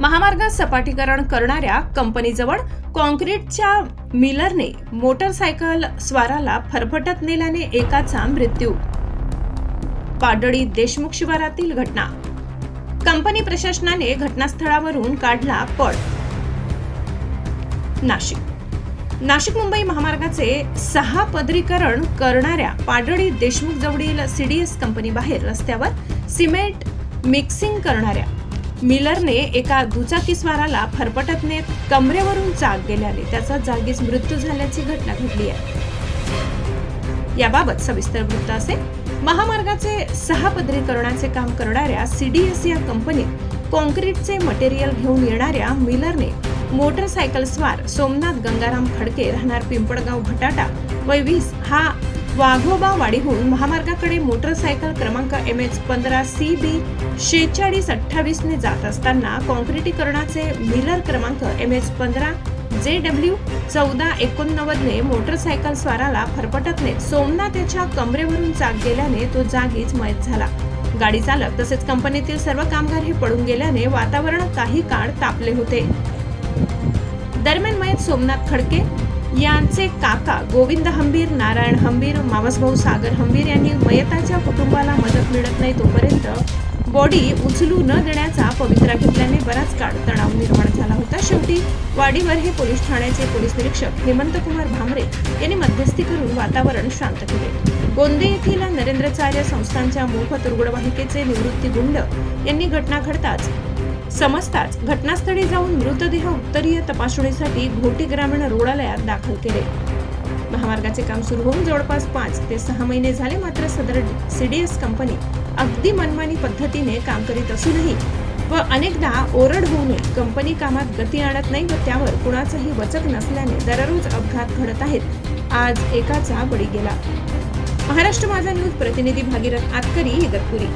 महामार्गात सपाटीकरण करणाऱ्या कंपनीजवळ कॉन्क्रीटच्या मिलरने मोटरसायकल स्वाराला फरफटत नेल्याने एकाचा मृत्यू. पाडळी देशमुख शिवारातील घटना. कंपनी प्रशासनाने घटनास्थळावरून काढला पळ. नाशिक. नाशिक मुंबई महामार्गाचे सहा पदरीकरण करणाऱ्या पाडळी देशमुख जवळील डी कंपनी बाहेर रस्त्यावर सिमेंट मिक्सिंग करणाऱ्या मिलरने एका दुचाकीस्वाराला फरफटत नेत कमरेवरून चाक गेल्याने त्याचा जागीच मृत्यू झाल्याची घटना घडली आहे. याबाबत सविस्तर वृत्त असे महामार्गाचे सहा पदरीकरणाचे काम करणाऱ्या सी डी एस या कंपनीत कॉन्क्रीटचे मटेरियल घेऊन येणाऱ्या मिलरने मोटरसायकल स्वार सोमनाथ गंगाराम खडके राहणार पिंपळगाव भटाटा. वय वीस हा वाघोबा वाडीहून महामार्गाकडे मोटरसायकल क्रमांक एम एच पंधरा सी बी शेहेचाळीस अठ्ठावीसने जात असताना कॉन्क्रिटीकरणाचे मिलर क्रमांक एम एच पंधरा जे डब्ल्यू चौदा एकोणनव्वदने मोटरसायकल स्वाराला फरफटतने सोमनाथ याच्या कमरेवरून चाक गेल्याने तो जागीच मयत झाला. गाडी चालक तसेच कंपनीतील सर्व कामगार हे पडून गेल्याने वातावरण काही काळ तापले होते. दरम्यान मयत सोमनाथ खडके यांचे काका गोविंद हंबीर नारायण हंबीर मावसभाऊ सागर हंबीर यांनी मयताच्या कुटुंबाला मदत मिळत नाही तोपर्यंत बॉडी उचलू न देण्याचा पवित्रा घेतल्याने बराच काळ तणाव निर्माण झाला होता. शेवटी वाडीवर हे पोलीस ठाण्याचे पोलीस निरीक्षक हेमंत कुमार भामरे यांनी मध्यस्थी करून वातावरण शांत केले. गोंदे येथील नरेंद्रचार्य संस्थांच्या मोफत रुग्णवाहिकेचे निवृत्ती गुंड यांनी घटना घडताच समजताच घटनास्थळी जाऊन मृतदेह उत्तरीय तपासणीसाठी घोटी ग्रामीण रुग्णालयात दाखल केले. महामार्गाचे काम सुरू होऊन जवळपास पाच ते सहा महिने झाले मात्र सदर सीडीएस कंपनी अगदी मनमानी पद्धतीने काम करीत असूनही व अनेकदा ओरड होऊनही कंपनी कामात गती आणत नाही व त्यावर कुणाचाही वचक नसल्याने दररोज अपघात घडत आहेत. आज एकाचा बळी गेला. महाराष्ट्र माझा न्यूज प्रतिनिधी भागीरथ आतकरी इगतपुरी